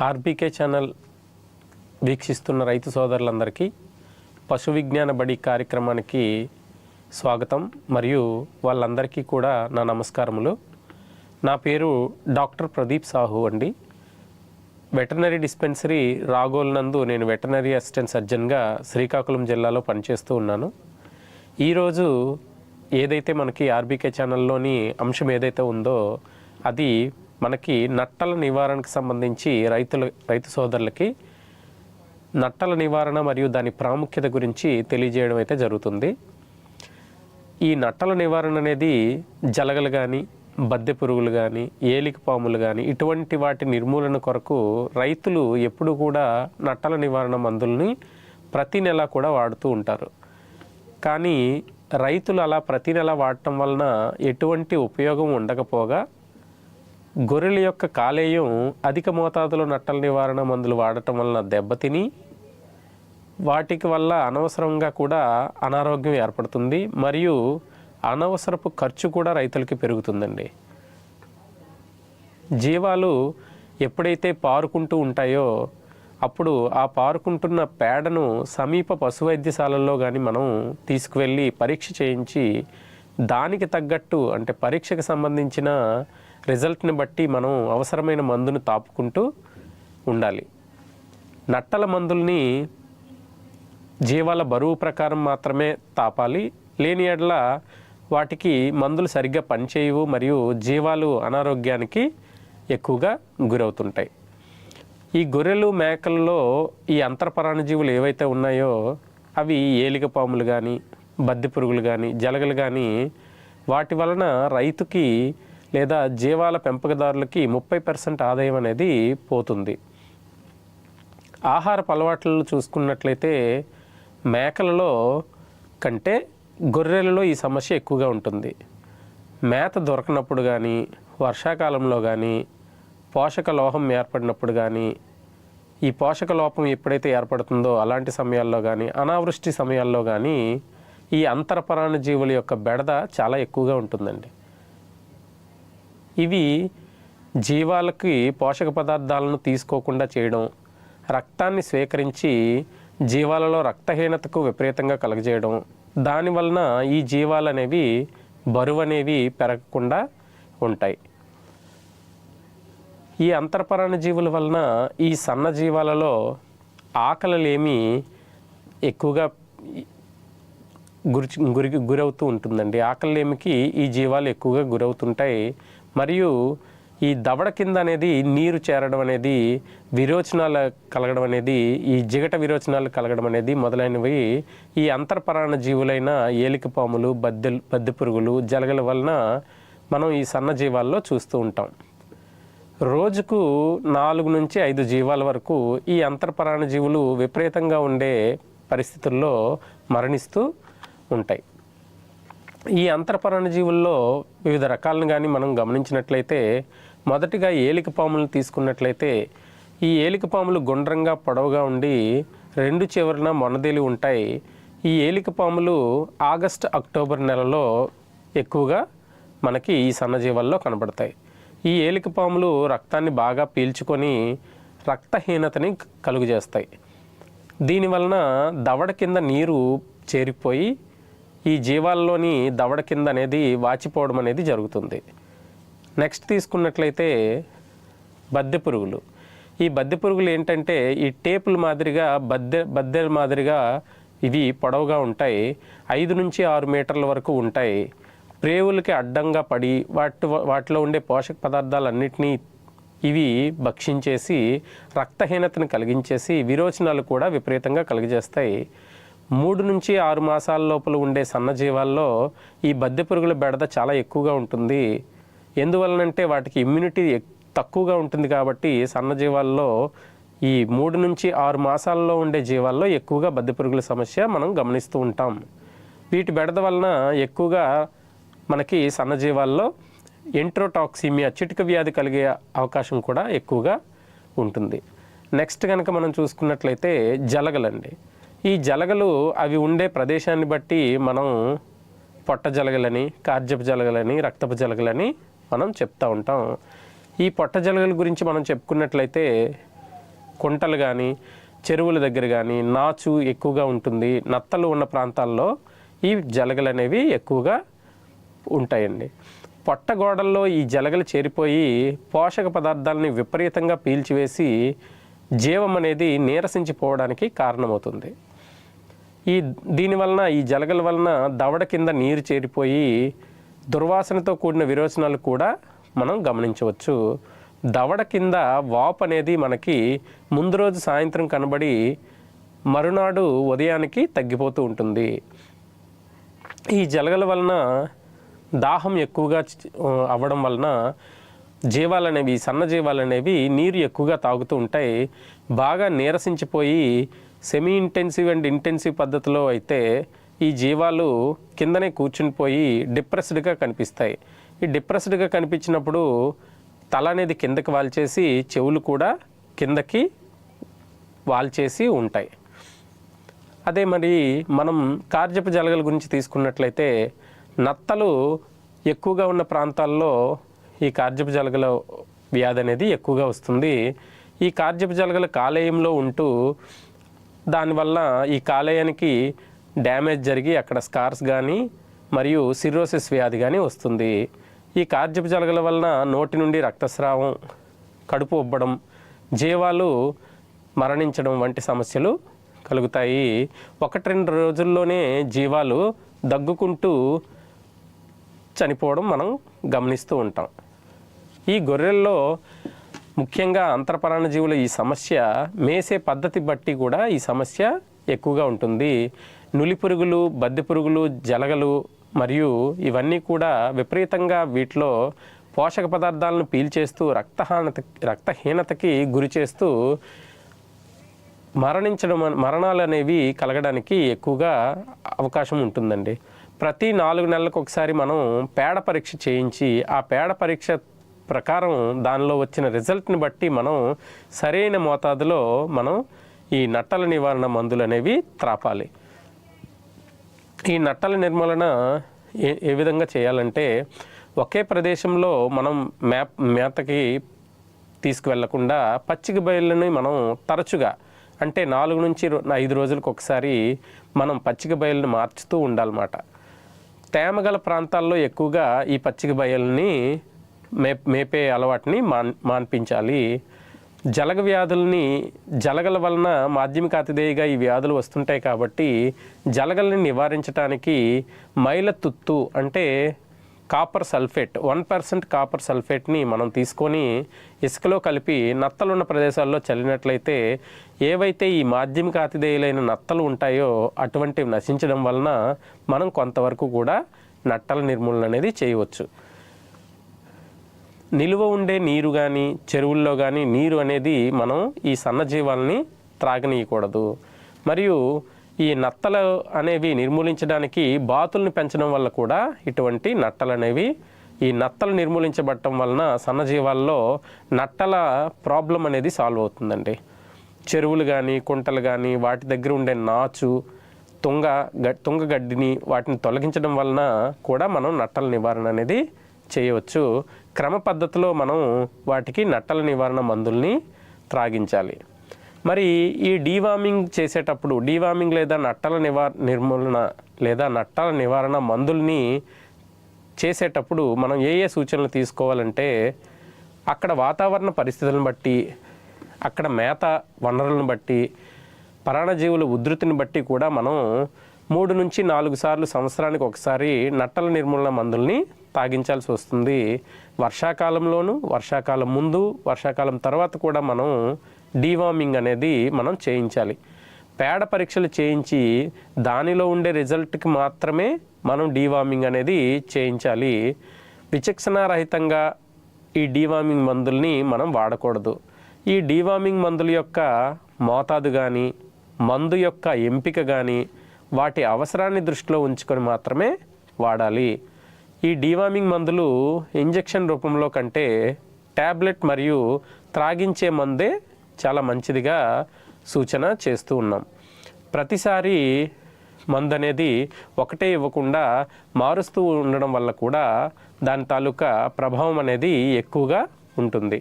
RBK channel వీక్షిస్తున్న రైతు సోదరులందరికీ పశు విజ్ఞాన బడి కార్యక్రమానికి స్వాగతం. మరియు వాళ్ళందరికీ కూడా నా నమస్కారములు. నా పేరు డాక్టర్ ప్రదీప్ సాహు అండి. వెటర్నరీ డిస్పెన్సరీ రాగోల్ నందు నేను వెటనరీ అసిస్టెంట్ సర్జన్గా శ్రీకాకుళం జిల్లాలో పనిచేస్తూ ఉన్నాను. ఈరోజు ఏదైతే మనకి ఆర్బీకే ఛానల్లోని అంశం ఏదైతే ఉందో అది మనకి నట్టల నివారణకు సంబంధించి రైతుల రైతు సోదరులకి నట్టల నివారణ మరియు దాని ప్రాముఖ్యత గురించి తెలియజేయడం అయితే జరుగుతుంది. ఈ నట్టల నివారణ అనేది జలగలు కానీ బద్దె పురుగులు కానీ ఏలిక పాములు కానీ ఇటువంటి వాటి నిర్మూలన కొరకు రైతులు ఎప్పుడు కూడా నట్టల నివారణ మందుల్ని ప్రతి నెల కూడా వాడుతూ ఉంటారు. కానీ రైతులు అలా ప్రతి నెల వాడటం వలన ఎటువంటి ఉపయోగం ఉండకపోగా గొర్రెల యొక్క కాలేయం అధిక మోతాదులో నట్టల నివారణ మందులు వాడటం వలన దెబ్బతిని వాటికి వల్ల అనవసరంగా కూడా అనారోగ్యం ఏర్పడుతుంది. మరియు అనవసరపు ఖర్చు కూడా రైతులకి పెరుగుతుందండి. జీవాలు ఎప్పుడైతే పారుకుంటూ ఉంటాయో అప్పుడు ఆ పారుకుంటున్న పేడను సమీప పశు వైద్యశాలల్లో కానీ మనం తీసుకువెళ్ళి పరీక్ష చేయించి దానికి తగ్గట్టు అంటే పరీక్షకు సంబంధించిన రిజల్ట్ని బట్టి మనం అవసరమైన మందును తాపుకుంటూ ఉండాలి. నట్టల మందుల్ని జీవాల బరువు ప్రకారం మాత్రమే తాపాలి. లేని ఎడల వాటికి మందులు సరిగ్గా పనిచేయవు మరియు జీవాలు అనారోగ్యానికి ఎక్కువగా గురవుతుంటాయి. ఈ గొర్రెలు మేకల్లో ఈ అంతర్పరాణజీవులు ఏవైతే ఉన్నాయో అవి ఏలిక పాములు కానీ బద్దె పురుగులు కానీ జలగలు కానీ వాటి వలన రైతుకి లేదా జీవాల పెంపకదారులకి ముప్పై పర్సెంట్ ఆదాయం అనేది పోతుంది. ఆహారపు అలవాట్లను చూసుకున్నట్లయితే మేకలలో కంటే గొర్రెలలో ఈ సమస్య ఎక్కువగా ఉంటుంది. మేత దొరకనప్పుడు కానీ వర్షాకాలంలో కానీ పోషక లోహం ఏర్పడినప్పుడు కానీ ఈ పోషక లోపం ఎప్పుడైతే ఏర్పడుతుందో అలాంటి సమయాల్లో కానీ అనావృష్టి సమయాల్లో కానీ ఈ అంతరపరాణ జీవుల యొక్క బెడద చాలా ఎక్కువగా ఉంటుందండి. ఇవి జీవాలకి పోషక పదార్థాలను తీసుకోకుండా చేయడం రక్తాన్ని స్వీకరించి జీవాలలో రక్తహీనతకు విపరీతంగా కలగజేయడం. దానివలన ఈ జీవాలు అనేవి బరువు అనేవి పెరగకుండా ఉంటాయి. ఈ అంతర్పరాణ జీవుల వలన ఈ సన్న జీవాలలో ఆకలలేమి ఎక్కువగా గురి గురి గురవుతూ ఉంటుందండి. ఆకలిలేమికి ఈ జీవాలు ఎక్కువగా గురవుతుంటాయి. మరియు ఈ దవడ కింద అనేది నీరు చేరడం అనేది విరోచనాలు కలగడం అనేది ఈ జిగట విరోచనాలు కలగడం అనేది మొదలైనవి ఈ అంతర్పరాణ జీవులైన ఏలిక పాములు బద్దె బద్దె పురుగులు జలగల వలన మనం ఈ సన్న జీవాల్లో చూస్తూ ఉంటాం. రోజుకు నాలుగు నుంచి ఐదు జీవాల వరకు ఈ అంతర్పరాణ జీవులు విపరీతంగా ఉండే పరిస్థితుల్లో మరణిస్తూ ఉంటాయి. ఈ అంతర్పరాణ జీవుల్లో వివిధ రకాలను కానీ మనం గమనించినట్లయితే మొదటిగా ఏలిక పాములను తీసుకున్నట్లయితే ఈ ఏలిక పాములు గుండ్రంగా పొడవుగా ఉండి రెండు చివరన మొనదేలి ఉంటాయి. ఈ ఏలిక పాములు ఆగస్ట్ అక్టోబర్ నెలలో ఎక్కువగా మనకి ఈ సన్నజీవాల్లో కనబడతాయి. ఈ ఏలిక పాములు రక్తాన్ని బాగా పీల్చుకొని రక్తహీనతని కలుగజేస్తాయి. దీనివలన దవడ కింద నీరు చేరిపోయి ఈ జీవాల్లోని దవడ కింద అనేది వాచిపోవడం అనేది జరుగుతుంది. నెక్స్ట్ తీసుకున్నట్లయితే బద్దె పురుగులు. ఈ బద్దె పురుగులు ఏంటంటే ఈ టేపుల మాదిరిగా బద్దె బద్దెల మాదిరిగా ఇవి పొడవుగా ఉంటాయి. ఐదు నుంచి ఆరు మీటర్ల వరకు ఉంటాయి. ప్రేవులకి అడ్డంగా పడి వాటి వాటిలో ఉండే పోషక పదార్థాలన్నింటినీ ఇవి భక్షించేసి రక్తహీనతను కలిగించేసి విరోచనాలు కూడా విపరీతంగా కలిగజేస్తాయి. మూడు నుంచి ఆరు మాసాల లోపల ఉండే సన్నజీవాల్లో ఈ బద్దె పురుగుల బెడద చాలా ఎక్కువగా ఉంటుంది. ఎందువలనంటే వాటికి ఇమ్యూనిటీ తక్కువగా ఉంటుంది కాబట్టి సన్నజీవాల్లో ఈ మూడు నుంచి ఆరు మాసాల్లో ఉండే జీవాల్లో ఎక్కువగా బద్దె పురుగుల సమస్య మనం గమనిస్తూ ఉంటాం. వీటి బెడద వలన ఎక్కువగా మనకి సన్నజీవాల్లో ఎంట్రోటాక్సిమియా చిటిక వ్యాధి కలిగే అవకాశం కూడా ఎక్కువగా ఉంటుంది. నెక్స్ట్ కనుక మనం చూసుకున్నట్లయితే జలగలండి. ఈ జలగలు అవి ఉండే ప్రదేశాన్ని బట్టి మనం పొట్ట జలగలని కార్జపు జలగలని రక్తపు జలగలని మనం చెప్తూ ఉంటాం. ఈ పొట్ట జలగల గురించి మనం చెప్పుకున్నట్లయితే కుంటలు కానీ చెరువుల దగ్గర కానీ నాచు ఎక్కువగా ఉంటుంది. నత్తలు ఉన్న ప్రాంతాల్లో ఈ జలగలు అనేవి ఎక్కువగా ఉంటాయండి. పొట్ట గోడల్లో ఈ జలగలు చేరిపోయి పోషక పదార్థాలని విపరీతంగా పీల్చివేసి జీవం అనేది నీరసించిపోవడానికి కారణమవుతుంది. ఈ దీని వలన ఈ జలగల వలన దవడ కింద నీరు చేరిపోయి దుర్వాసనతో కూడిన విరోచనాలు కూడా మనం గమనించవచ్చు. దవడ కింద వాపు అనేది మనకి ముందు రోజు సాయంత్రం కనబడి మరునాడు ఉదయానికి తగ్గిపోతూ ఉంటుంది. ఈ జలగల వలన దాహం ఎక్కువగా అవ్వడం వలన జీవాలు అనేవి సన్న జీవాలు అనేవి నీరు ఎక్కువగా తాగుతూ ఉంటాయి. బాగా నీరసించిపోయి సెమీ ఇంటెన్సివ్ అండ్ ఇంటెన్సివ్ పద్ధతిలో అయితే ఈ జీవాలు కిందనే కూర్చుని పోయి డిప్రెస్డ్గా కనిపిస్తాయి. ఈ డిప్రెస్డ్గా కనిపించినప్పుడు తల అనేది కిందకి వాల్చేసి చెవులు కూడా కిందకి వాల్చేసి ఉంటాయి. అదే మరి మనం కార్జపు జలగల గురించి తీసుకున్నట్లయితే నత్తలు ఎక్కువగా ఉన్న ప్రాంతాల్లో ఈ కార్జపు జలగల వ్యాధి అనేది ఎక్కువగా వస్తుంది. ఈ కార్జపు జలగల కాలేయంలో ఉంటూ దానివల్ల ఈ కాలేయానికి డ్యామేజ్ జరిగి అక్కడ స్కార్స్ కానీ మరియు సిరోసిస్ వ్యాధి కానీ వస్తుంది. ఈ కార్జపు జలగల వలన నోటి నుండి రక్తస్రావం కడుపు ఉబ్బడం జీవాలు మరణించడం వంటి సమస్యలు కలుగుతాయి. ఒకటి రెండు రోజుల్లోనే జీవాలు దగ్గుకుంటూ చనిపోవడం మనం గమనిస్తూ ఉంటాం. ఈ గొర్రెల్లో ముఖ్యంగా అంతర్పరాణ జీవుల ఈ సమస్య మేసే పద్ధతి బట్టి కూడా ఈ సమస్య ఎక్కువగా ఉంటుంది. నులి పురుగులు బద్దె పురుగులు జలగలు మరియు ఇవన్నీ కూడా విపరీతంగా వీటిలో పోషక పదార్థాలను పీల్చేస్తూ రక్తహానత రక్తహీనతకి గురి చేస్తూ మరణించడం మరణాలు అనేవి కలగడానికి ఎక్కువగా అవకాశం ఉంటుందండి. ప్రతి నాలుగు నెలలకు ఒకసారి మనం పేడ పరీక్ష చేయించి ఆ పేడ పరీక్ష ప్రకారం దానిలో వచ్చిన రిజల్ట్ని బట్టి మనం సరైన మోతాదులో మనం ఈ నట్టల నివారణ మందులు అనేవి త్రాపాలి. ఈ నట్టల నిర్మూలన ఏ ఏ విధంగా చేయాలంటే ఒకే ప్రదేశంలో మనం మ్యాప్ మేతకి తీసుకువెళ్ళకుండా పచ్చిక బయళ్ళని మనం తరచుగా అంటే నాలుగు నుంచి ఐదు రోజులకు ఒకసారి మనం పచ్చిక బయళ్ళని మార్చుతూ ఉండాలన్నమాట. తేమగల ప్రాంతాల్లో ఎక్కువగా ఈ పచ్చిక బయల్ని మే మేపే అలవాటుని మాన్ మాన్పించాలి. జలగ వ్యాధుల్ని జలగల వలన మాధ్యమిక అతిథేయిగా ఈ వ్యాధులు వస్తుంటాయి కాబట్టి జలగల్ని నివారించడానికి మైల తుత్తు అంటే copper sulphate one percent copper సల్ఫేట్ని మనం తీసుకొని ఇసుకలో కలిపి నత్తలున్న ప్రదేశాల్లో చల్లినట్లయితే ఏవైతే ఈ మాధ్యమిక అతిథేయులైన నత్తలు ఉంటాయో అటువంటివి నశించడం వలన మనం కొంతవరకు కూడా నట్టల నిర్మూలన అనేది చేయవచ్చు. నిలువ ఉండే నీరు కానీ చెరువుల్లో కానీ నీరు అనేది మనం ఈ సన్నజీవాలని త్రాగనీయకూడదు. మరియు ఈ నత్తలు అనేవి నిర్మూలించడానికి బాతుల్ని పెంచడం వల్ల కూడా ఇటువంటి నట్టలు అనేవి ఈ నత్తలు నిర్మూలించబడటం వలన సన్నజీవాల్లో నట్టల ప్రాబ్లం అనేది సాల్వ్ అవుతుందండి. చెరువులు కానీ కుంటలు కానీ వాటి దగ్గర ఉండే నాచు తుంగ తుంగ గడ్డిని వాటిని తొలగించడం వలన కూడా మనం నట్టల నివారణ అనేది చేయవచ్చు. క్రమ పద్ధతిలో మనం వాటికి నట్టల నివారణ మందుల్ని త్రాగించాలి. మరి ఈ డీవార్మింగ్ చేసేటప్పుడు డీవార్మింగ్ లేదా నట్టల నివార నిర్మూలన లేదా నట్టల నివారణ మందుల్ని చేసేటప్పుడు మనం ఏ ఏ సూచనలు తీసుకోవాలంటే అక్కడ వాతావరణ పరిస్థితులను బట్టి అక్కడ మేత వనరులను బట్టి పరాణజీవుల ఉధృతిని బట్టి కూడా మనం మూడు నుంచి నాలుగు సార్లు సంవత్సరానికి ఒకసారి నట్టల నిర్మూలన మందుల్ని తాగించాల్సి వస్తుంది. వర్షాకాలంలోను వర్షాకాలం ముందు వర్షాకాలం తర్వాత కూడా మనం డీవార్మింగ్ అనేది మనం చేయించాలి. పేడ పరీక్షలు చేయించి దానిలో ఉండే రిజల్ట్కి మాత్రమే మనం డీవార్మింగ్ అనేది చేయించాలి. విచక్షణారహితంగా ఈ డీవార్మింగ్ మందుల్ని మనం వాడకూడదు. ఈ డీవార్మింగ్ మందుల యొక్క మోతాదు కానీ మందు యొక్క ఎంపిక కానీ వాటి అవసరాన్ని దృష్టిలో ఉంచుకొని మాత్రమే వాడాలి. ఈ డీవార్మింగ్ మందులు ఇంజెక్షన్ రూపంలో కంటే ట్యాబ్లెట్ మరియు త్రాగించే మందే చాలా మంచిదిగా సూచన చేస్తూ ఉన్నాం. ప్రతిసారి మందు అనేది ఒకటే ఇవ్వకుండా మారుస్తూ ఉండడం వల్ల కూడా దాని తాలూకా ప్రభావం అనేది ఎక్కువగా ఉంటుంది.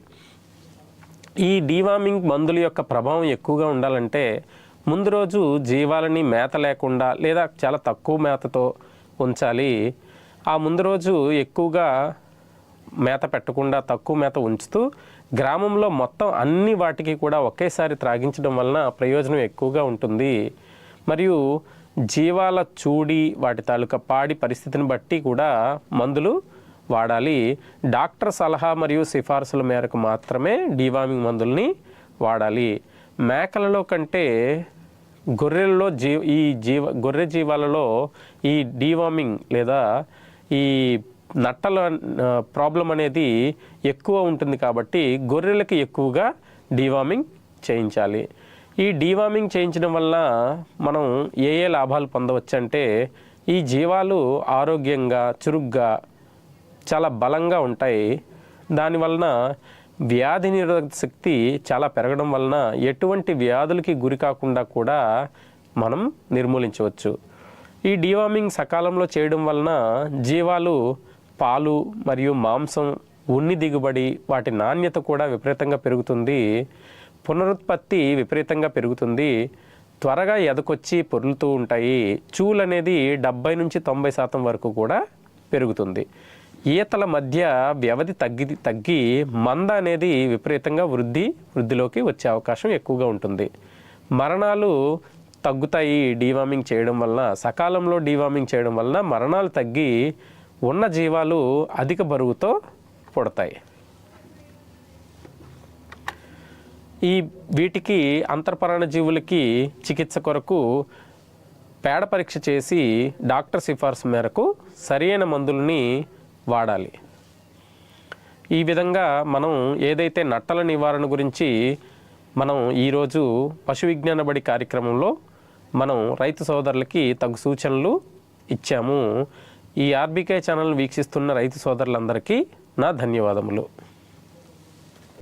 ఈ డీవార్మింగ్ మందుల యొక్క ప్రభావం ఎక్కువగా ఉండాలంటే ముందు రోజు జీవాలని మేత లేకుండా లేదా చాలా తక్కువ మేతతో ఉంచాలి. ఆ ముందు రోజు ఎక్కువగా మేత పెట్టకుండా తక్కువ మేత ఉంచుతూ గ్రామంలో మొత్తం అన్ని వాటికి కూడా ఒకేసారి త్రాగించడం వలన ప్రయోజనం ఎక్కువగా ఉంటుంది. మరియు జీవాల చూడి వాటి తాలూకా పాడి పరిస్థితిని బట్టి కూడా మందులు వాడాలి. డాక్టర్ సలహా మరియు సిఫార్సుల మేరకు మాత్రమే డివామింగ్ మందుల్ని వాడాలి. మేకలలో కంటే గొర్రెల్లో జీ ఈ జీవ గొర్రె జీవాలలో ఈ డీవార్మింగ్ లేదా ఈ నట్టల ప్రాబ్లం అనేది ఎక్కువ ఉంటుంది కాబట్టి గొర్రెలకి ఎక్కువగా డీవార్మింగ్ చేయించాలి. ఈ డీవార్మింగ్ చేయించడం వల్ల మనం ఏ ఏ లాభాలు పొందవచ్చు అంటే ఈ జీవాలు ఆరోగ్యంగా చురుగ్గా చాలా బలంగా ఉంటాయి. దానివలన వ్యాధి నిరోధక శక్తి చాలా పెరగడం వలన ఎటువంటి వ్యాధులకి గురి కాకుండా కూడా మనం నిర్మూలించవచ్చు. ఈ డివామింగ్ సకాలంలో చేయడం వలన జీవాలు పాలు మరియు మాంసం ఉన్ని దిగుబడి వాటి నాణ్యత కూడా విపరీతంగా పెరుగుతుంది. పునరుత్పత్తి విపరీతంగా పెరుగుతుంది. త్వరగా ఎదకొచ్చి పొరులుతూ ఉంటాయి. చూలు అనేది డెబ్బై నుంచి తొంభై శాతం వరకు కూడా పెరుగుతుంది. ఈతల మధ్య వ్యవధి తగ్గి తగ్గి మంద అనేది విపరీతంగా వృద్ధి వృద్ధిలోకి వచ్చే అవకాశం ఎక్కువగా ఉంటుంది. మరణాలు తగ్గుతాయి డీవార్మింగ్ చేయడం వలన సకాలంలో డీవార్మింగ్ చేయడం వలన మరణాలు తగ్గి ఉన్న జీవాలు అధిక బరువుతో పుడతాయి. ఈ వీటికి అంతర్పరాణ జీవులకి చికిత్స కొరకు పేడ పరీక్ష చేసి డాక్టర్ సిఫార్సు మేరకు సరైన మందులని వాడాలి. ఈ విధంగా మనం ఏదైతే నట్టల నివారణ గురించి మనం ఈరోజు పశు విజ్ఞాన బడి కార్యక్రమంలో మనం రైతు సోదరులకి తగు సూచనలు ఇచ్చాము. ఈ ఆర్బీకే ఛానల్ వీక్షిస్తున్న రైతు సోదరులందరికీ నా ధన్యవాదములు.